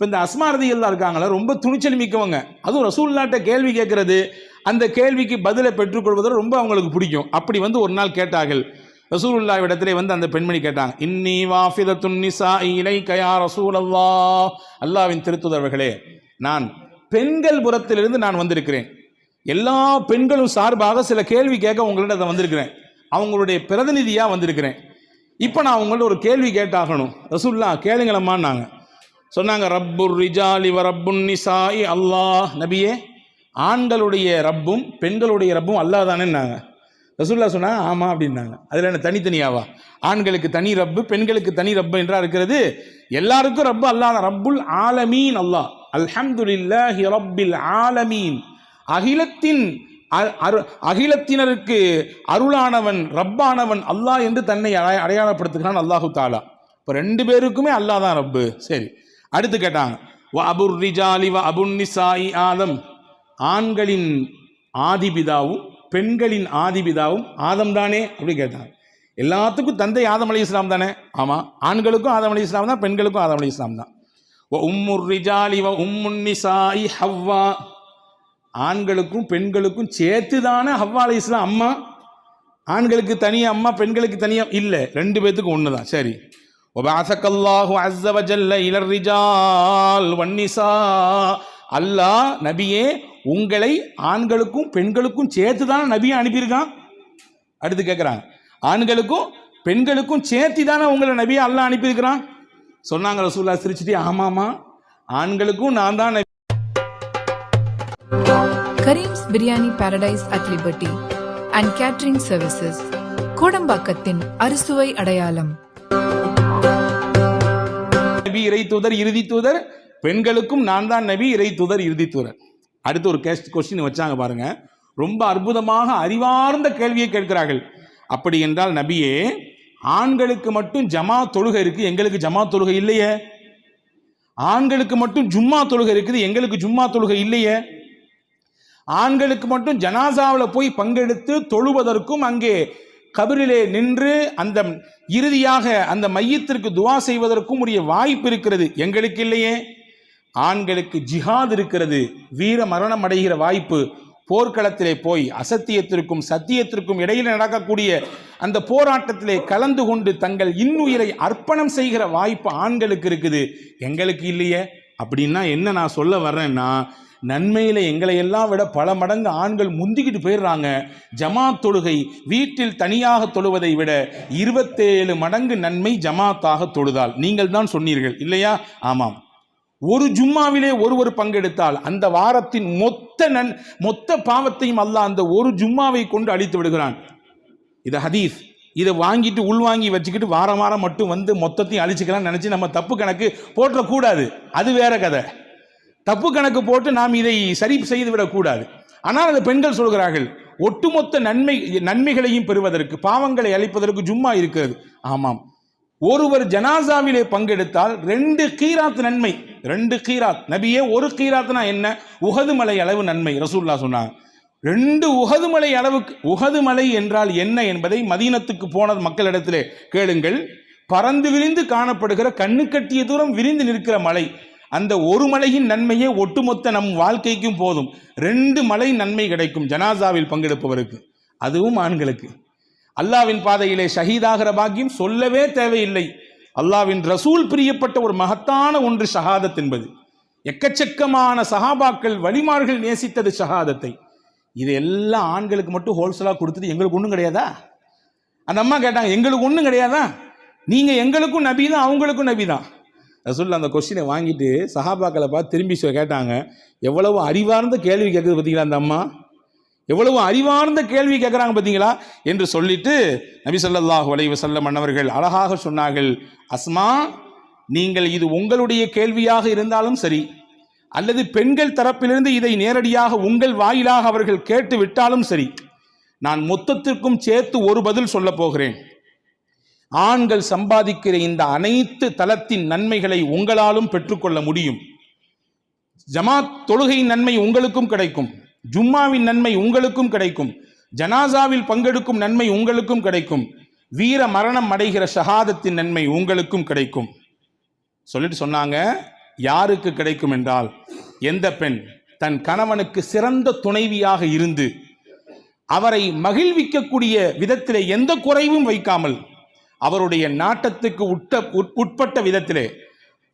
இப்போ இந்த அஸ்மாரதிகள்லாம் இருக்காங்களா ரொம்ப துணிச்சல் மிக்கவங்க. அதுவும் ரசூல்லாட்ட கேள்வி கேட்குறது அந்த கேள்விக்கு பதிலை பெற்றுக்கொள்வது ரொம்ப அவங்களுக்கு பிடிக்கும். அப்படி வந்து ஒரு நாள் கேட்டார்கள். ரசூலுல்லா இடத்துல வந்து அந்த பெண்மணி கேட்டாங்க இன்னி வாஃபித துன்னிசா இலை கயா ரசூல் அல்லா அல்லாவின் திருத்துதவர்களே நான் பெண்கள் புறத்திலிருந்து நான் வந்திருக்கிறேன். எல்லா பெண்களும் சார்பாக சில கேள்வி கேட்க உங்களிடம் வந்திருக்கிறேன். அவங்களுடைய பிரதிநிதியாக வந்திருக்கிறேன். இப்போ நான் அவங்கள்ட்ட ஒரு கேள்வி கேட்டாகணும். ரசூல்லா கேளுங்களம்மான்னாங்க. சொன்னாங்க ரப்புர் ரிஜாலி வ ரப்புன் நிசாயி அல்லாஹ். நபியே ஆண்களுடைய ரப்பும் பெண்களுடைய ரப்பும் அல்லாஹ் தானேன்னாங்க. ரசூல்லா சொன்னாங்க ஆமாம் அப்படின்னாங்க. அதில் என்ன தனித்தனியாவா? ஆண்களுக்கு தனி ரப்பு பெண்களுக்கு தனி ரப்பு என்றா இருக்கிறது. எல்லாருக்கும் ரப்பு அல்லாஹ் தான். ரப்புல் ஆலமீன் அல்லாஹ். அல்ஹம்துலில்லாஹி ரப்பில் ஆலமீன். அகிலத்தின் அ- அரு- அகிலத்தினருக்கு அருளானவன் ரப்பானவன் அல்லாஹ் என்று தன்னை அடையாளப்படுத்துகிறான் அல்லாஹு தாலா. இப்போ ரெண்டு பேருக்குமே அல்லாஹ் தான் ரப்பு. சரி. அடுத்து கேட்டாங்க. வ அபுர் ரிஜாலி வ அபுன்னிசாயி ஆதம். ஆண்களின் ஆதிபிதாவும் பெண்களின் ஆதிபிதாவும் ஆதம் தானே அப்படி கேட்டாங்க. எல்லாத்துக்கும் தந்தை ஆதம் அலி இஸ்லாம் தானே? ஆமாம் ஆண்களுக்கும் ஆதம் அலி இஸ்லாம் தான் பெண்களுக்கும் ஆதம் அலி இஸ்லாம் தான். வ உம்முர் ரிஜாலி வ உம்முன்னிசாயி ஹவ்வா. ஆண்களுக்கும் பெண்களுக்கும் சேர்த்து தானே ஹவ்வா அலி இஸ்லாம் அம்மா? ஆண்களுக்கு தனியாக அம்மா பெண்களுக்கு தனியாக இல்லை. ரெண்டு பேர்த்துக்கும் ஒன்று தான் சரி. ஒபாசக்கல்லாஹு அஸ்ஸ வஜல்ல இலர் வன்னிசா அல்லாஹ் நபியே உங்களை ஆண்களுக்கும் பெண்களுக்கும் சேர்த்து தானே நபியை அனுப்பியிருக்கான். அடுத்து கேட்குறாங்க ஆண்களுக்கும் பெண்களுக்கும் சேர்த்து தானே உங்களை நபியை அல்லாஹ் அனுப்பியிருக்கிறான். சொன்னாங்க ரசூல்லா சிரிச்சுட்டு ஆமாமா ஆண்களுக்கும் நான் தான் Kareem's biryani paradise at liberty and catering services கோடம்பாக்கத்தின் அறுசுவை அடையாளம். நபி இறை தூதர் இறுதி தூதர். பெண்களுக்கும் நான் தான் நபி இறை தூதர் இறுதி தூதர். அடுத்து ஒரு கேஸ்ட் கொஸ்டின் வச்சாங்க பாருங்க. ரொம்ப அற்புதமாக அறிவார்ந்த கேள்வியை கேட்கிறார்கள். அப்படி என்றால் நபியே ஆண்களுக்கு மட்டும் ஜமா தொழுகை இருக்கு எங்களுக்கு ஜமா தொழுகை இல்லையே? ஆண்களுக்கு மட்டும் ஜும்மா தொழுகை இருக்குது எங்களுக்கு ஜும்மா தொழுகை இல்லையே? ஆண்களுக்கு மட்டும் ஜனாசாவில் போய் பங்கெடுத்து தொழுவதற்கும் அங்கே கபரிலே நின்று அந்த இறுதியாக அந்த மையத்திற்கு துவா செய்வதற்கும் உரிய வாய்ப்பு இருக்கிறது. எங்களுக்கு இல்லையே. ஆண்களுக்கு ஜிஹாத் இருக்கிறது. வீர மரணம் அடைகிற வாய்ப்பு. போர்க்களத்திலே போய் அசத்தியத்திற்கும் சத்தியத்திற்கும் இடையில் நடக்கக்கூடிய அந்த போராட்டத்திலே கலந்து கொண்டு தங்கள் இன்னுயிரை அர்ப்பணம் செய்கிற வாய்ப்பு ஆண்களுக்கு இருக்குது. எங்களுக்கு இல்லையே. அப்படின்னா என்ன நான் சொல்ல வர்றேன்னா நன்மையில் எங்களை எல்லாம் விட பல மடங்கு ஆண்கள் முந்திக்கிட்டு போயிடுறாங்க. ஜமாத் தொழுகை வீட்டில் தனியாக தொழுவதை விட இருபத்தேழு மடங்கு நன்மை ஜமாத்தாக தொழுதால் நீங்கள் தான் சொன்னீர்கள் இல்லையா? ஆமாம். ஒரு ஜும்மாவிலே ஒருவர் பங்கெடுத்தால் அந்த வாரத்தின் மொத்த நன் மொத்த பாவத்தையும் அல்ல அந்த ஒரு ஜும்மாவை கொண்டு அழித்து விடுகிறான். இது ஹதீஸ். இதை வாங்கிட்டு உள்வாங்கி வச்சுக்கிட்டு வாரம் வாரம் மட்டும் வந்து மொத்தத்தையும் அழிச்சுக்கலாம்னு நினச்சி நம்ம தப்பு கணக்கு போட்டக்கூடாது அது வேற கதை. தப்பு கணக்கு போட்டு நாம் இதை சரி செய்து விடக்கூடாது ஆனால் அந்த பெண்கள் சொல்கிறார்கள் ஒட்டுமொத்த நன்மை நன்மைகளையும் பெறுவதற்கு பாவங்களை அழிப்பதற்கு ஜும்மா இருக்கிறது. ஆமாம். ஒருவர் ஜனாசாவிலே பங்கெடுத்தால் ரெண்டு கீராத் நன்மை ரெண்டு கீராத். நபியே ஒரு கீராத்னா என்ன? உகதுமலை அளவு நன்மை ரசூல்லா சொன்னாங்க. ரெண்டு உகதுமலை அளவுக்கு உகது மலை என்றால் என்ன என்பதை மதீனத்துக்கு போன மக்களிடத்திலே கேளுங்கள். பறந்து விரிந்து காணப்படுகிற கண்ணு கட்டிய தூரம் விரிந்து நிற்கிற மலை அந்த ஒரு மலையின் நன்மையே ஒட்டுமொத்த நம் வாழ்க்கைக்கும் போதும். ரெண்டு மலை நன்மை கிடைக்கும். ஜனாசாவில் பங்கெடுப்பவருக்கு. அதுவும் ஆண்களுக்கு. அல்லாவின் பாதையிலே ஷஹீதாகிற பாக்கியம் சொல்லவே தேவையில்லை. அல்லாவின் ரசூல் பிரியப்பட்ட ஒரு மகத்தான ஒன்று ஷஹாதத் என்பது. எக்கச்சக்கமான சஹாபாக்கள் வழிமார்கள் நேசித்தது ஷஹாதத்தை. இது எல்லாம் ஆண்களுக்கு மட்டும் ஹோல்சேலாக கொடுத்துட்டு எங்களுக்கு ஒன்றும் கிடையாதா? அந்த அம்மா கேட்டாங்க எங்களுக்கு ஒன்றும் கிடையாதா? நீங்கள் எங்களுக்கும் நபி தான் அவங்களுக்கும் நபி தான் ரசூல் அந்த கொஸ்டினை வாங்கிட்டு சஹாபாக்களை பார்த்து திரும்பி சொல்ல கேட்டாங்க. எவ்வளவு அறிவார்ந்த கேள்வி கேட்குது பார்த்தீங்களா அந்த அம்மா? எவ்வளவு அறிவார்ந்த கேள்வி கேட்குறாங்க பார்த்தீங்களா என்று சொல்லிட்டு நபி ஸல்லல்லாஹு அலைஹி செல்ல மன்னவர்கள் அழகாக சொன்னார்கள். அஸ்மா நீங்கள் இது உங்களுடைய கேள்வியாக இருந்தாலும் சரி அல்லது பெண்கள் தரப்பிலிருந்து இதை நேரடியாக உங்கள் வாயிலாக அவர்கள் கேட்டு விட்டாலும் சரி நான் மொத்தத்திற்கும் சேர்த்து ஒரு பதில் சொல்லப் போகிறேன். ஆண்கள் சம்பாதிக்கிற இந்த அனைத்து தளத்தின் நன்மைகளை உங்களாலும் பெற்றுக்கொள்ள முடியும். ஜமாத் தொழுகையின் நன்மை உங்களுக்கும் கிடைக்கும். ஜும்மாவின் நன்மை உங்களுக்கும் கிடைக்கும். ஜனாசாவில் பங்கெடுக்கும் நன்மை உங்களுக்கும் கிடைக்கும். வீர மரணம் அடைகிற ஷஹாதத்தின் நன்மை உங்களுக்கும் கிடைக்கும். சொல்லிட்டு சொன்னாங்க யாருக்கு கிடைக்கும் என்றால் எந்த பெண்? தன் கணவனுக்கு சிறந்த துணைவியாக இருந்து அவரை மகிழ்விக்கக்கூடிய விதத்திலே எந்த குறைவும் வைக்காமல் அவருடைய நாட்டத்துக்கு உட்ட உட்- உட்பட்ட விதத்திலே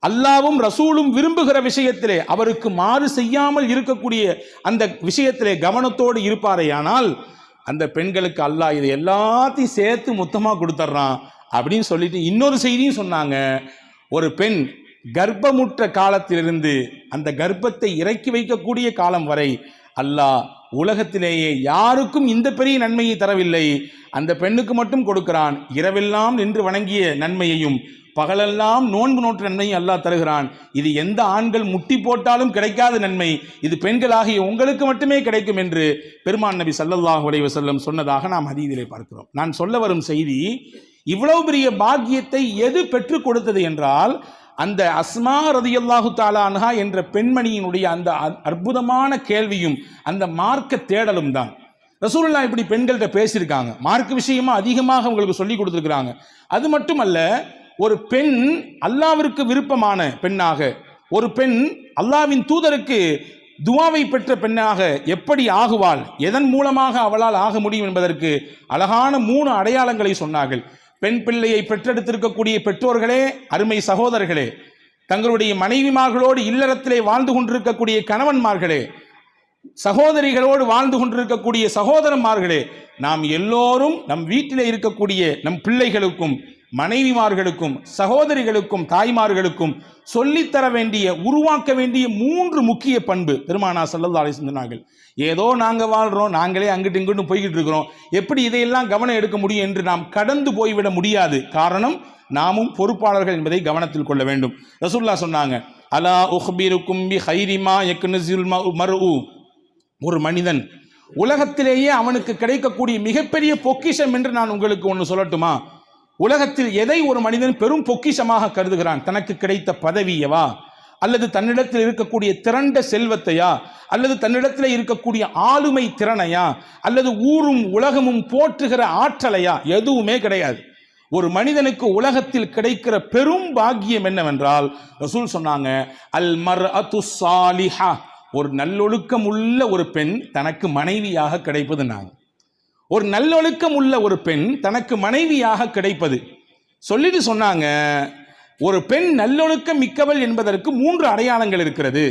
அல்லாவும் ரசூலும் விரும்புகிற விஷயத்திலே அவருக்கு மாறு செய்யாமல் இருக்கக்கூடிய அந்த விஷயத்திலே கவனத்தோடு இருப்பாரேயானால் அந்த பெண்களுக்கு அல்லாஹ் இது எல்லாத்தையும் சேர்த்து மொத்தமாக கொடுத்துட்றான் அப்படின்னு சொல்லிட்டு இன்னொரு செய்தியும் சொன்னாங்க. ஒரு பெண் கர்ப்பமுற்ற காலத்திலிருந்து அந்த கர்ப்பத்தை இறக்கி வைக்கக்கூடிய காலம் வரை அல்லாஹ் உலகத்திலேயே யாருக்கும் இந்த பெரிய நன்மையை தரவில்லை. அந்த பெண்ணுக்கு மட்டும் கொடுக்கிறான். இரவெல்லாம் நின்று வணங்கிய நன்மையையும் பகலெல்லாம் நோன்பு நோற்று நன்மையும் அல்லாஹ் தருகிறான். இது எந்த ஆண்கள் முட்டி போட்டாலும் கிடைக்காத நன்மை. இது பெண்களாகிய உங்களுக்கு மட்டுமே கிடைக்கும் என்று பெருமான் நபி ஸல்லல்லாஹு அலைஹி செல்லம் சொன்னதாக நாம் அதீதிலே பார்க்கிறோம். நான் சொல்ல வரும் செய்தி இவ்வளவு பெரிய பாக்கியத்தை எது பெற்றுக் கொடுத்தது என்றால் அந்த அஸ்மா ரதியல்லாஹு தாலா என்ற பெண்மணியினுடைய அந்த அ- அற்புதமான கேள்வியும் அந்த மார்க்க தேடலும் தான். ரசூல்லா இப்படி பெண்கள்கிட்ட பேசியிருக்காங்க. மார்க் விஷயமா அதிகமாக உங்களுக்கு சொல்லி கொடுத்துருக்குறாங்க. அது மட்டுமல்ல ஒரு பெண் அல்லாவிற்கு விருப்பமான பெண்ணாக ஒரு பெண் அல்லாவின் தூதருக்கு துவாவை பெற்ற பெண்ணாக எப்படி ஆகுவாள் எதன் மூலமாக அவளால் ஆக முடியும் என்பதற்கு அழகான மூணு அடையாளங்களை சொன்னார்கள். பெண் பிள்ளையை பெற்றெடுத்திருக்கக்கூடிய பெற்றோர்களே அருமை சகோதரர்களே தங்களுடைய மனைவிமார்களோடு இல்லறத்திலே வாழ்ந்து கொண்டிருக்கக்கூடிய கணவன்மார்களே சகோதரிகளோடு வாழ்ந்து கொண்டிருக்கக்கூடிய சகோதரன்மார்களே நாம் எல்லோரும் நம் வீட்டிலே இருக்கக்கூடிய நம் பிள்ளைகளுக்கும் மனைவிமார்களுக்கும் சகோதரிகளுக்கும் தாய்மார்களுக்கும் சொல்லித்தர வேண்டிய உருவாக்க வேண்டிய மூன்று முக்கிய பண்பு பெருமானா சல்லல்லா அலைஹி சொன்னார்கள். ஏதோ நாங்கள் வாழ்கிறோம் நாங்களே அங்கிட்டு இங்கிட்டு போய்கிட்டு இருக்கிறோம். எப்படி இதையெல்லாம் கவனம் எடுக்க முடியும் என்று நாம் கடந்து போய்விட முடியாது. காரணம் நாமும் பொறுப்பாளர்கள் என்பதை கவனத்தில் கொள்ள வேண்டும். ரசூல்லா சொன்னாங்க அலா உஹ்பிருக்கும் பி ஹைரிமா மரு ஒரு மனிதன் உலகத்திலேயே அவனுக்கு கிடைக்கக்கூடிய மிகப்பெரிய பொக்கிஷம் என்று நான் உங்களுக்கு ஒன்று சொல்லட்டுமா? உலகத்தில் எதை ஒரு மனிதன் பெரும் பொக்கிஷமாக கருதுகிறான்? தனக்கு கிடைத்த பதவியவா? அல்லது தன்னிடத்தில் இருக்கக்கூடிய திரண்ட செல்வத்தையா? அல்லது தன்னிடத்தில் இருக்கக்கூடிய ஆளுமை திறனையா? அல்லது ஊரும் உலகமும் போற்றுகிற ஆற்றலையா? எதுவுமே கிடையாது. ஒரு மனிதனுக்கு உலகத்தில் கிடைக்கிற பெரும் பாக்கியம் என்னவென்றால் ரசூல் சொன்னாங்க அல் மர் அத்து சாலிஹா ஒரு நல்லொழுக்கம் உள்ள ஒரு பெண் தனக்கு மனைவியாக கிடைப்பது நாங்கள் ஒரு நல்லொழுக்கம் உள்ள ஒரு பெண் தனக்கு மனைவியாக கிடைப்பது. சொல்லிட்டு சொன்னாங்க ஒரு பெண் நல்லொழுக்கம் மிக்கவள் என்பதற்கு மூன்று அடையாளங்கள் இருக்கிறது.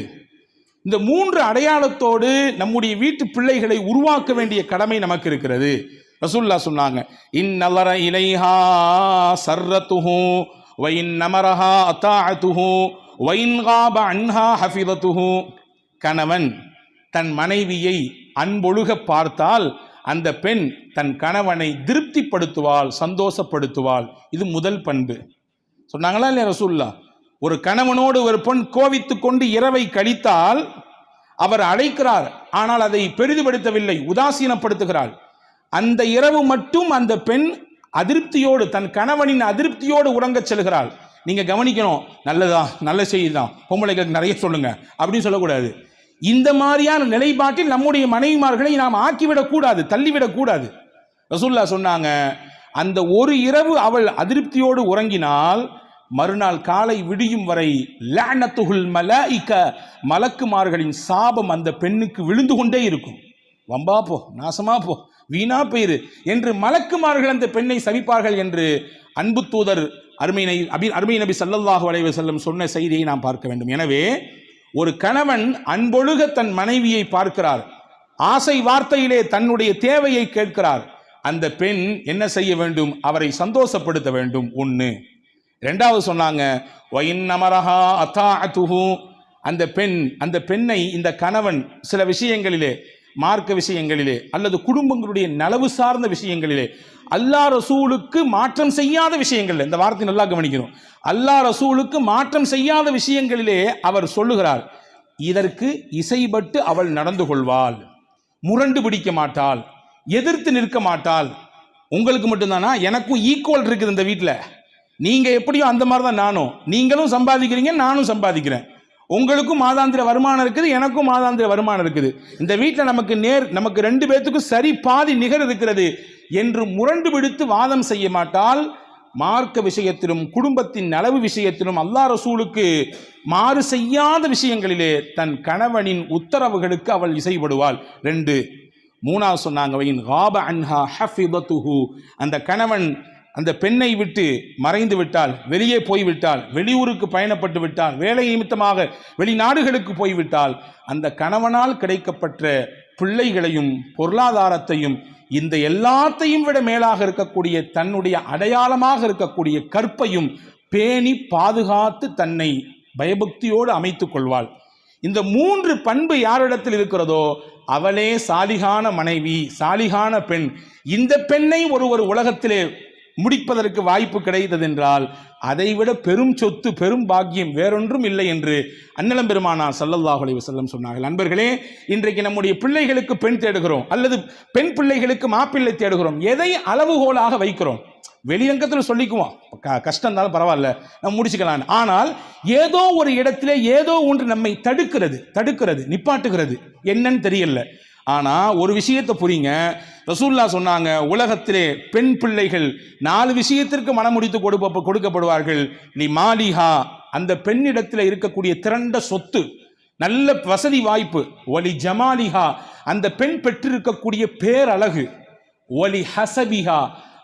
இந்த மூன்று அடையாளத்தோடு நம்முடைய வீட்டு பிள்ளைகளை உருவாக்க வேண்டிய கடமை நமக்கு இருக்கிறது. ரசூல்லா சொன்னாங்க இந்நலர இலைஹா சர்ரத்துஹூ வைன் நமரஹா அத்தாஅத்துஹு வைன் காப அன்ஹா ஹஃபிதத்துஹூ. கணவன் தன் மனைவியை அன்பொழுக பார்த்தால் அந்த பெண் தன் கணவனை திருப்திப்படுத்துவாள் சந்தோஷப்படுத்துவாள். இது முதல் பண்பு. சொன்னாங்களா இல்லையா ரசூல்லா ஒரு கணவனோடு ஒரு பெண் கோவித்து கொண்டு இரவை கழித்தால் அவர் அழைக்கிறார் ஆனால் அதை பெரிதுபடுத்தவில்லை உதாசீனப்படுத்துகிறாள். அந்த இரவு மட்டும் அந்த பெண் அதிருப்தியோடு தன் கணவனின் அதிருப்தியோடு உறங்கச் செல்கிறாள். நீங்க கவனிக்கணும் நல்லதா நல்ல செய்தி தான். பொம்பளைகளுக்கு நிறைய சொல்லுங்க அப்படின்னு சொல்லக்கூடாது. இந்த மாதிரியான நிலைப்பாட்டில் நம்முடைய மனைவிமார்களை நாம் ஆக்கிவிடக்கூடாது தள்ளிவிடக்கூடாது ரசூல்லா சொன்னாங்க அந்த ஒரு இரவு அவள் அதிருப்தியோடு உறங்கினால் மறுநாள் காலை விடியும் வரை லானத்துகுல் மலாயிக்க மலக்குமார்களின் சாபம் அந்த பெண்ணுக்கு விழுந்து கொண்டே இருக்கும். வம்பா போ நாசமா போ வீணா போயிரு என்று மலக்குமார்கள் அந்த பெண்ணை சவிப்பார்கள் என்று அன்பு தூதர் அருமை அபி அருமை நபி சல்லல்லாஹு அலைவசல்லம் சொன்ன செய்தியை நாம் பார்க்க வேண்டும். எனவே ஒரு கணவன் அன்பொழுக தன் மனைவியை பார்க்கிறார். ஆசை வார்த்தையிலே தன்னுடைய தேவையை கேட்கிறார். அந்த பெண் என்ன செய்ய வேண்டும்? அவரை சந்தோஷப்படுத்த வேண்டும். ஒன்று ரெண்டாவது சொன்னாங்க நமரஹா அத்தாஅத்துஹு அந்த பெண் அந்த பெண்ணை இந்த கணவன் சில விஷயங்களிலே மார்க்க விஷயங்களிலே அல்லது குடும்பங்களுடைய நலவு சார்ந்த விஷயங்களிலே அல்லாஹ் ரசூலுக்கு மாற்றம் செய்யாத விஷயங்கள் இந்த வார்த்தை நல்லா கவனிக்கணும். அல்லாஹ் ரசூலுக்கு மாற்றம் செய்யாத விஷயங்களிலே அவர் சொல்லுகிறார் இதற்கு இசைபட்டு அவள் நடந்து கொள்வாள் முரண்டு பிடிக்க மாட்டாள் எதிர்த்து நிற்க மாட்டாள். உங்களுக்கு மட்டும்தானா? எனக்கும் ஈக்குவல் இருக்குது இந்த வீட்டில் நீங்கள் எப்படியோ அந்த மாதிரி தான் நானும். நீங்களும் சம்பாதிக்கிறீங்க நானும் சம்பாதிக்கிறேன். உங்களுக்கும் மாதாந்திர வருமானம் இருக்குது எனக்கும் மாதாந்திர வருமானம் இருக்குது. இந்த வீட்டில் நமக்கு நேர் நமக்கு ரெண்டு பேர்த்துக்கும் சரி பாதி நிகர் இருக்கிறது என்று முரண்டு பிடித்து வாதம் செய்ய மாட்டால் மார்க்க விஷயத்திலும் குடும்பத்தின் நலவு விஷயத்திலும் அல்லாஹ் ரசூலுக்கு மாறு செய்யாத விஷயங்களிலே தன் கணவனின் உத்தரவுகளுக்கு அவள் இசைப்படுவாள். ரெண்டு மூணாவது சொன்னாங்க அந்த கணவன் அந்த பெண்ணை விட்டு மறைந்து விட்டால் வெளியே போய்விட்டால் வெளியூருக்கு பயணப்பட்டு விட்டால் வேலை நிமித்தமாக வெளிநாடுகளுக்கு போய்விட்டால் அந்த கணவனால் கிடைக்கப்பட்ட பிள்ளைகளையும் பொருளாதாரத்தையும் இந்த எல்லாத்தையும் விட மேலாக இருக்கக்கூடிய தன்னுடைய அடையாளமாக இருக்கக்கூடிய கற்பையும் பேணி பாதுகாத்து தன்னை பயபக்தியோடு அமைத்துக் கொள்வாள். இந்த மூன்று பண்பு யாரிடத்தில் இருக்கிறதோ அவளே சாலிகான மனைவி சாலிகான பெண். இந்த பெண்ணை ஒருவர் உலகத்திலே முடிப்பதற்கு வாய்ப்பு கிடைத்ததென்றால் அதைவிட பெரும் சொத்து பெரும் பாக்கியம் வேறொன்றும் இல்லை என்று அன்னலம் பெருமானா ஸல்லல்லாஹு அலைஹி வஸல்லம் சொன்னார்கள். நண்பர்களே இன்றைக்கு நம்முடைய பிள்ளைகளுக்கு பெண் தேடுகிறோம் அல்லது பெண் பிள்ளைகளுக்கு மாப்பிள்ளை தேடுகிறோம் எதை அளவுகோலாக வைக்கிறோம்? வெளியங்கத்தில் சொல்லிக்குவோம். க கஷ்டம் இருந்தாலும் பரவாயில்ல நம்ம முடிச்சுக்கலாம் ஆனால் ஏதோ ஒரு இடத்திலே ஏதோ ஒன்று நம்மை தடுக்கிறது தடுக்கிறது நிப்பாட்டுகிறது. என்னன்னு தெரியல. ஆனால் ஒரு விஷயத்தை புரியுங்க ரசூல்லா சொன்னாங்க உலகத்திலே பெண் பிள்ளைகள் நாலு விஷயத்திற்கு மனமுடித்து கொடுப்ப கொடுக்கப்படுவார்கள். நீ மாலிஹா அந்த பெண்ணிடத்தில் இருக்கக்கூடிய திரண்ட சொத்து நல்ல வசதி வாய்ப்பு ஒலி ஜமாலிஹா அந்த பெண் பெற்றிருக்கக்கூடிய பேரழகு ஒலி ஹசபிஹா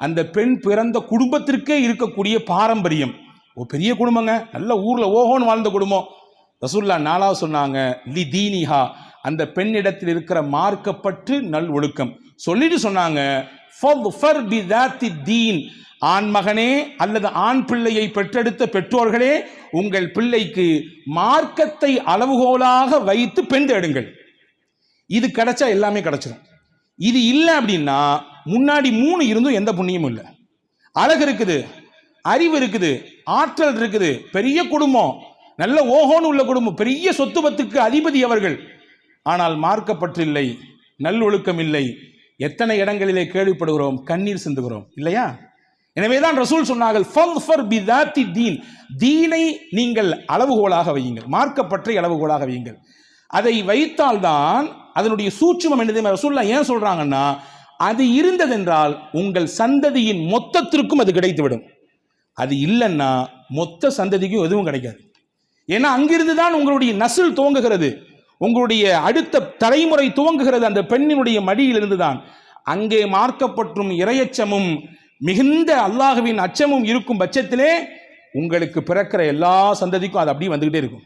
அந்த பெண் பிறந்த குடும்பத்திற்கே இருக்கக்கூடிய பாரம்பரியம். ஒரு பெரிய குடும்பங்க நல்ல ஊரில் ஓஹோன்னு வாழ்ந்த குடும்பம். ரசூல்லா நாலாவது சொன்னாங்க லி தீனிஹா அந்த பெண்ணிடத்தில் இருக்கிற மார்க்கப்பற்று நல் ஒழுக்கம். சொல்லிட்டு சொன்னாங்க தீன். ஆண் மகனே அல்லது ஆண் பிள்ளையை பெற்றெடுத்த பெற்றோர்களே உங்கள் பிள்ளைக்கு மார்க்கத்தை அளவுகோலாக வைத்து பெண் தேடுங்கள். இது கிடைச்சா எல்லாமே கிடைச்சிடும் இது இல்லை அப்படின்னா முன்னாடி மூணு இருந்தும் எந்த புண்ணியமும் இல்லை. அழகு இருக்குது அறிவு இருக்குது ஆற்றல் இருக்குது பெரிய குடும்பம் நல்ல ஓஹோன்னு உள்ள குடும்பம் பெரிய சொத்து பத்துக்கு அதிபதி அவர்கள். ஆனால் மார்க்கப்பற்றில்லை நல்லொழுக்கம் இல்லை. எத்தனை இடங்களிலே கேள்விப்படுகிறோம் கண்ணீர் சிந்துகிறோம் இல்லையா? எனவேதான் ரசூல் சொன்னார்கள் தீன். தீனை நீங்கள் அளவுகோலாக வையுங்கள் மார்க்கப்பற்றை அளவுகோலாக வையுங்கள். அதை வைத்தால்தான் அதனுடைய சூட்சுமம் என்னது? ரசூல்லா ஏன் சொல்றாங்கன்னா அது இருந்ததென்றால் உங்கள் சந்ததியின் மொத்தத்திற்கும் அது கிடைத்துவிடும். அது இல்லைன்னா மொத்த சந்ததிக்கும் எதுவும் கிடைக்காது. ஏன்னா அங்கிருந்து தான் உங்களுடைய நசில் துவங்குகிறது உங்களுடைய அடுத்த தலைமுறை துவங்குகிறது அந்த பெண்ணினுடைய மடியிலிருந்து தான் அங்கே மார்க்கப்பற்றும் இரையச்சமும் மிகுந்த அல்லாஹுவின் அச்சமும் இருக்கும் பட்சத்திலே உங்களுக்கு பிறக்கிற எல்லா சந்ததிக்கும் அது அப்படியே வந்துகிட்டே இருக்கும்.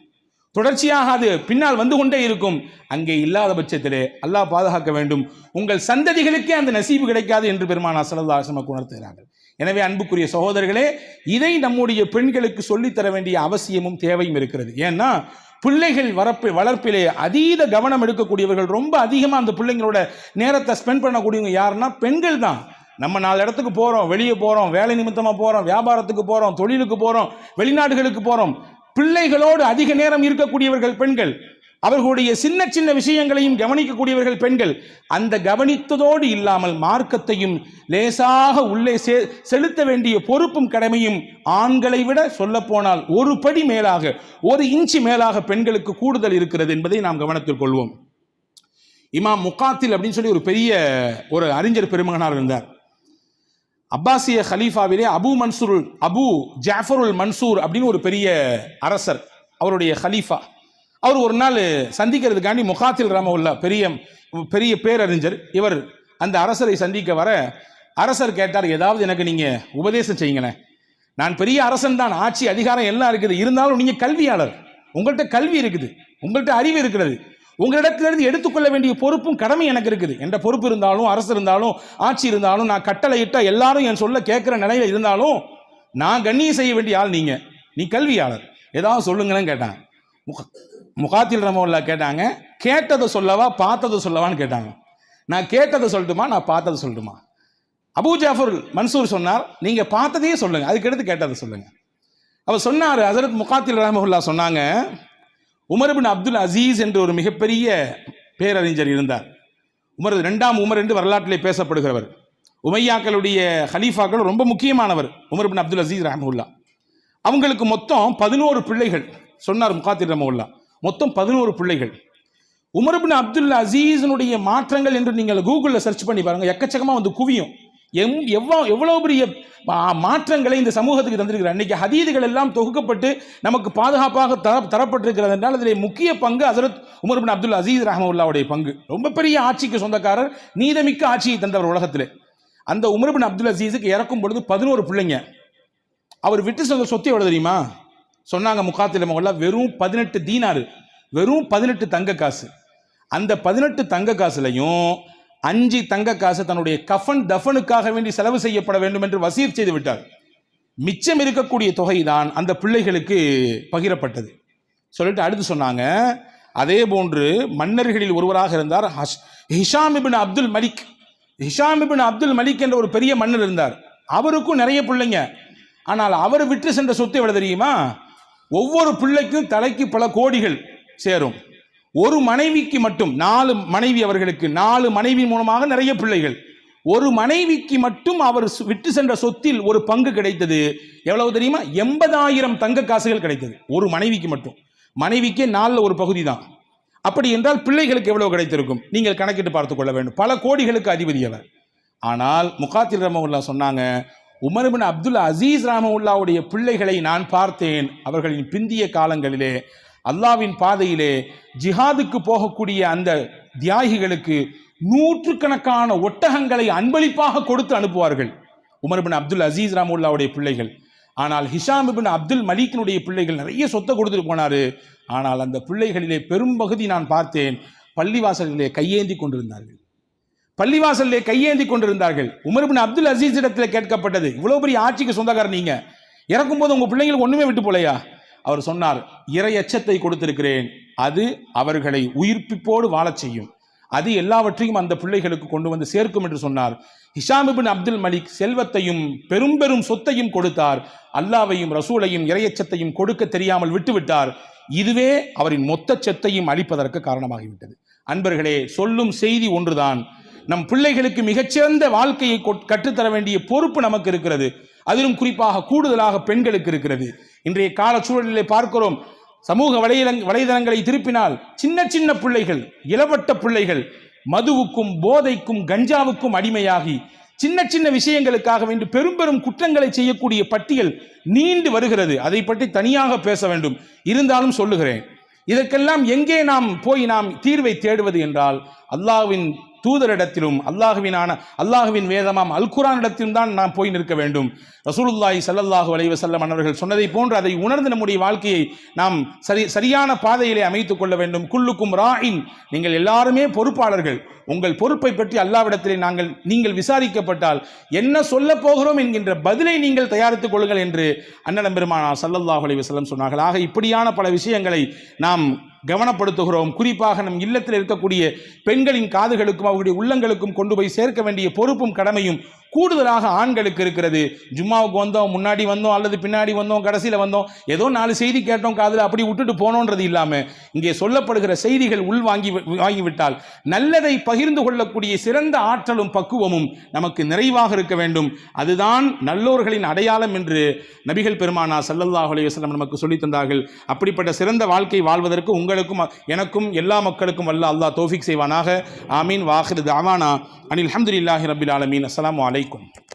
தொடர்ச்சியாக அது பின்னால் வந்து கொண்டே இருக்கும். அங்கே இல்லாத பட்சத்திலே அல்லாஹ் பாதுகாக்க வேண்டும். உங்கள் சந்ததிகளுக்கே அந்த நசீபு கிடைக்காது என்று பெருமான் சல்லா ஆசிரமக்கு உணர்த்துகிறார்கள். எனவே அன்புக்குரிய சகோதரர்களே இதை நம்முடைய பெண்களுக்கு சொல்லித்தர வேண்டிய அவசியமும் தேவையும் இருக்கிறது. ஏன்னா பிள்ளைகள் வரப்பு வளர்ப்பிலே அதீத கவனம் எடுக்கக்கூடியவர்கள் ரொம்ப அதிகமாக அந்த பிள்ளைங்களோட நேரத்தை ஸ்பெண்ட் பண்ணக்கூடியவங்க யாருன்னா பெண்கள் தான். நம்ம நாலு இடத்துக்கு போகிறோம் வெளியே போகிறோம் வேலை நிமித்தமாக போகிறோம் வியாபாரத்துக்கு போகிறோம் தொழிலுக்கு போகிறோம் வெளிநாடுகளுக்கு போகிறோம் பிள்ளைகளோடு அதிக நேரம் இருக்கக்கூடியவர்கள் பெண்கள். அவர்களுடைய சின்ன சின்ன விஷயங்களையும் கவனிக்கக்கூடியவர்கள் பெண்கள் அந்த கவனித்ததோடு இல்லாமல் மார்க்கத்தையும் லேசாக உள்ளே சே செலுத்த வேண்டிய பொறுப்பும் கடமையும் ஆண்களை விட சொல்லப்போனால் ஒரு படி மேலாக ஒரு இன்ச்சு மேலாக பெண்களுக்கு கூடுதல் இருக்கிறது என்பதை நாம் கவனத்தில் கொள்வோம். இமாம் முகாத்தில் அப்படின்னு சொல்லி ஒரு பெரிய ஒரு அறிஞர் பெருமகனார் இருந்தார். அப்பாசிய ஹலீஃபாவிலே அபு மன்சூருல் அபு ஜாஃபருல் மன்சூர் அப்படின்னு ஒரு பெரிய அரசர் அவருடைய ஹலீஃபா. அவர் ஒரு நாள் சந்திக்கிறதுக்காண்டி முகாத்தில் ரமவுல்லா பெரிய பெரிய பேரறிஞர் இவர் அந்த அரசரை சந்திக்க வர அரசர் கேட்டார் ஏதாவது எனக்கு நீங்கள் உபதேசம் செய்யுங்களேன். நான் பெரிய அரசன் தான் ஆட்சி அதிகாரம் எல்லாம் இருக்குது. இருந்தாலும் நீங்கள் கல்வியாளர். உங்கள்கிட்ட கல்வி இருக்குது. உங்கள்கிட்ட அறிவு இருக்கிறது. உங்களிடத்திலிருந்து எடுத்துக்கொள்ள வேண்டிய பொறுப்பும் கடமை எனக்கு இருக்குது. என்ற பொறுப்பு இருந்தாலும் அரசு இருந்தாலும் ஆட்சி இருந்தாலும் நான் கட்டளையிட்ட எல்லாரும் என் சொல்ல கேட்குற நிலையில் இருந்தாலும் நான் கண்ணியம் செய்ய வேண்டிய ஆள் நீங்கள் நீ கல்வியாளர். ஏதாவது சொல்லுங்களேன்னு கேட்டான். முக முகாத்தில் ரமோல்லா கேட்டாங்க கேட்டதை சொல்லவா பார்த்ததை சொல்லவான்னு கேட்டாங்க. நான் கேட்டதை சொல்லட்டுமா நான் பார்த்ததை சொல்லட்டுமா? அபூ ஜாஃபர் மன்சூர் சொன்னார் நீங்கள் பார்த்ததையே சொல்லுங்கள் அதுக்கடுத்து கேட்டதை சொல்லுங்கள் அவர் சொன்னார் ஹசரத் முகாத்தில் ரஹமஹுல்லா சொன்னாங்க உமர்பின் அப்துல் அசீஸ் என்று ஒரு மிகப்பெரிய பேரறிஞர் இருந்தார். உமர் ரெண்டாம் உமர் என்று வரலாற்றிலே பேசப்படுகிறவர். உமையாக்களுடைய ஹலீஃபாக்கள் ரொம்ப முக்கியமானவர் உமர் பின் அப்துல் அசீஸ் ரஹமுல்லா அவங்களுக்கு மொத்தம் பதினோரு பிள்ளைகள் சொன்னார் முகாத்திர் ரஹமுல்லா மொத்தம் பதினோரு பிள்ளைகள். உமர்பின் அப்துல்லா அப்துல் அசீஸினுடைய மாற்றங்கள் என்று நீங்கள் கூகுளில் சர்ச் பண்ணி பாருங்கள் எக்கச்சக்கமாக வந்து குவியும். எம் எவ்வளோ எவ்வளோ பெரிய மா- மாற்றங்களை இந்த சமூகத்துக்கு தந்திருக்கிறார். அன்றைக்கி ஹதீதுகள் எல்லாம் தொகுக்கப்பட்டு நமக்கு பாதுகாப்பாக தர தரப்பட்டிருக்கிறது என்றால் அதில் முக்கிய பங்கு ஹசரத் உமர் பின் அப்துல் அசீஸ் ரஹமுல்லாவுடைய பங்கு. ரொம்ப பெரிய ஆட்சிக்கு சொந்தக்காரர் நீதமிக்க ஆட்சியை தந்தவர் உலகத்தில். அந்த உமர் பின் அப்துல் அசீஸுக்கு இறக்கும் பொழுது பதினோரு பிள்ளைங்க. அவர் விட்டு சொந்த சொத்து எவ்வளோ தெரியுமா? சொன்னாங்க முகாத்தில் மகளா வெறும் பதினெட்டு தீனாரு வெறும் பதினெட்டு தங்க காசு. அந்த பதினெட்டு தங்க காசுலையும் அஞ்சு தங்க காசு தன்னுடைய கஃபன் தஃபனுக்காக வேண்டி செலவு செய்யப்பட வேண்டும் என்று வசீர் செய்து விட்டார். மிச்சம் இருக்கக்கூடிய தொகை தான் அந்த பிள்ளைகளுக்கு பகிரப்பட்டது. சொல்லிட்டு அடுத்து சொன்னாங்க அதே போன்று மன்னர்களில் ஒருவராக இருந்தார் hush- Hisham ibn Abdul Malik. Hisham ibn Abdul Malik என்ற ஒரு பெரிய மன்னர் இருந்தார். அவருக்கும் நிறைய பிள்ளைங்க. ஆனால் அவர் விற்று சென்ற சொத்து எவ்வளவு தெரியுமா? ஒவ்வொரு பிள்ளைக்கும் தலைக்கு பல கோடிகள் சேரும். ஒரு மனைவிக்கு மட்டும் நாலு மனைவி அவர்களுக்கு நாலு மனைவி மூலமாக நிறைய பிள்ளைகள். ஒரு மனைவிக்கு மட்டும் அவர் விட்டு சென்ற சொத்தில் ஒரு பங்கு கிடைத்தது. எவ்வளவு தெரியுமா? எண்பதாயிரம் தங்க காசுகள் கிடைத்தது. ஒரு மனைவிக்கு மட்டும். மனைவிக்கே நாலில் ஒரு பகுதி தான் அப்படி என்றால் பிள்ளைகளுக்கு எவ்வளவு கிடைத்திருக்கும்? நீங்கள் கணக்கிட்டு பார்த்துக் கொள்ள வேண்டும். பல கோடிகளுக்கு அதிபதி அவர். ஆனால் முகாத்தில் ரமவுல்லா சொன்னாங்க உமர்பின் அப்துல் அசீஸ் ராமவுல்லாவுடைய பிள்ளைகளை நான் பார்த்தேன். அவர்களின் பிந்திய காலங்களிலே அல்லாவின் பாதையிலே ஜிஹாதுக்கு போகக்கூடிய அந்த தியாகிகளுக்கு நூற்றுக்கணக்கான ஒட்டகங்களை அன்பளிப்பாக கொடுத்து அனுப்புவார்கள். உமர்பின் அப்துல் அசீஸ் ராமுல்லாவுடைய பிள்ளைகள். ஆனால் ஹிஷாம் பின் அப்துல் மலிக்கினுடைய பிள்ளைகள் நிறைய சொத்தை கொடுத்துட்டு போனார். ஆனால் அந்த பிள்ளைகளிலே பெரும்பகுதி நான் பார்த்தேன். பள்ளிவாசலிலே கையேந்தி கொண்டிருந்தார்கள். பள்ளிவாசல்லே கையேந்தி கொண்டிருந்தார்கள். உமர்பின் அப்துல் அசீஸ் இடத்துல கேட்கப்பட்டது இவ்வளவு பெரிய ஆட்சிக்கு சொந்தக்காரர் நீங்க. இறக்கும்போது உங்க பிள்ளைங்களுக்கு ஒண்ணுமே விட்டு போலையா? அவர் சொன்னார் இறை எச்சத்தை கொடுத்திருக்கிறேன். அது அவர்களை உயிர்ப்பிப்போடு வாழச் செய்யும். அது எல்லாவற்றையும் அந்த பிள்ளைகளுக்கு கொண்டு வந்து சேர்க்கும் என்று சொன்னார். ஹிஷாமிபின் அப்துல் மலிக் செல்வத்தையும் பெரும் பெரும் சொத்தையும் கொடுத்தார். அல்லாவையும் ரசூலையும் இறையச்சத்தையும் கொடுக்க தெரியாமல் விட்டுவிட்டார். இதுவே அவரின் மொத்த சொத்தையும் அழிப்பதற்கு காரணமாகிவிட்டது. அன்பர்களே சொல்லும் செய்தி ஒன்றுதான். நம் பிள்ளைகளுக்கு மிகச்சிறந்த வாழ்க்கையை கொட்- கற்றுத்தர வேண்டிய பொறுப்பு நமக்கு இருக்கிறது. அதிலும் குறிப்பாக கூடுதலாக பெண்களுக்கு இருக்கிறது. இன்றைய கால சூழலிலே பார்க்கிறோம். சமூக வலைதளங் வலைதளங்களை திருப்பினால் சின்ன சின்ன பிள்ளைகள் இளவட்ட பிள்ளைகள் மதுவுக்கும் போதைக்கும் கஞ்சாவுக்கும் அடிமையாகி சின்ன சின்ன விஷயங்களுக்காக வேண்டி பெரும் பெரும் குற்றங்களை செய்யக்கூடிய பட்டியல் நீண்டு வருகிறது. அதை பற்றி தனியாக பேச வேண்டும். இருந்தாலும் சொல்லுகிறேன். இதற்கெல்லாம் எங்கே நாம் போய் நாம் தீர்வை தேடுவது என்றால் அல்லாஹ்வின் தூதரிடத்திலும் அல்லாஹுவினான அல்லாஹுவின் வேதமாம் அல்குரான் இடத்திலும் தான் நாம் போய் நிற்க வேண்டும். ரசூலுல்லாய் சல்லல்லாஹு அலைஹி வஸல்லம் அவர்கள் சொன்னதை போன்று அதை உணர்ந்து நம்முடைய வாழ்க்கையை நாம் சரி சரியான பாதையிலே அமைத்துக் கொள்ள வேண்டும். குல்லுக்கும் ராயின் நீங்கள் எல்லாருமே பொறுப்பாளர்கள். உங்கள் பொறுப்பை பற்றி அல்லாவிடத்திலே நாங்கள் நீங்கள் விசாரிக்கப்பட்டால் என்ன சொல்ல போகிறோம் என்கின்ற பதிலை நீங்கள் தயாரித்துக் கொள்ளுங்கள் என்று அண்ணன் பெருமானா சல்லல்லாஹு அலைவசல்லம் சொன்னார்கள். ஆக இப்படியான பல விஷயங்களை நாம் கவனப்படுத்துகிறோம். குறிப்பாக நம் இல்லத்தில் இருக்கக்கூடிய பெண்களின் காதுகளுக்கும் அவர்களுடைய உள்ளங்களுக்கும் கொண்டு போய் சேர்க்க வேண்டிய பொறுப்பும் கடமையும் கூடுதலாக ஆண்களுக்கு இருக்கிறது. ஜும்மாவுக்கு வந்தோம் முன்னாடி வந்தோம் அல்லது பின்னாடி வந்தோம் கடைசியில் வந்தோம் ஏதோ நாலு செய்தி கேட்டோம் காதில் அப்படி விட்டுட்டு போனோன்றது இல்லாமல் இங்கே சொல்லப்படுகிற செய்திகள் உள் வாங்கி வாங்கிவிட்டால் நல்லதை பகிர்ந்து கொள்ளக்கூடிய சிறந்த ஆற்றலும் பக்குவமும் நமக்கு நிறைவாக இருக்க வேண்டும். அதுதான் நல்லோர்களின் அடையாளம் என்று நபிகள் பெருமானா சல்லல்லாஹு அலைஹி நமக்கு சொல்லித் தந்தார்கள். அப்படிப்பட்ட சிறந்த வாழ்க்கை வாழ்வதற்கு உங்களுக்கும் எனக்கும் எல்லா மக்களுக்கும் வல்ல அல்லாஹ் தோஃபிக் செய்வானாக. ஆமீன். வாஹிர் தாவானா அனில் அஹமதுல்லாஹி ரபில் ஆலமீன். அஸ்ஸலாமு अलैक्म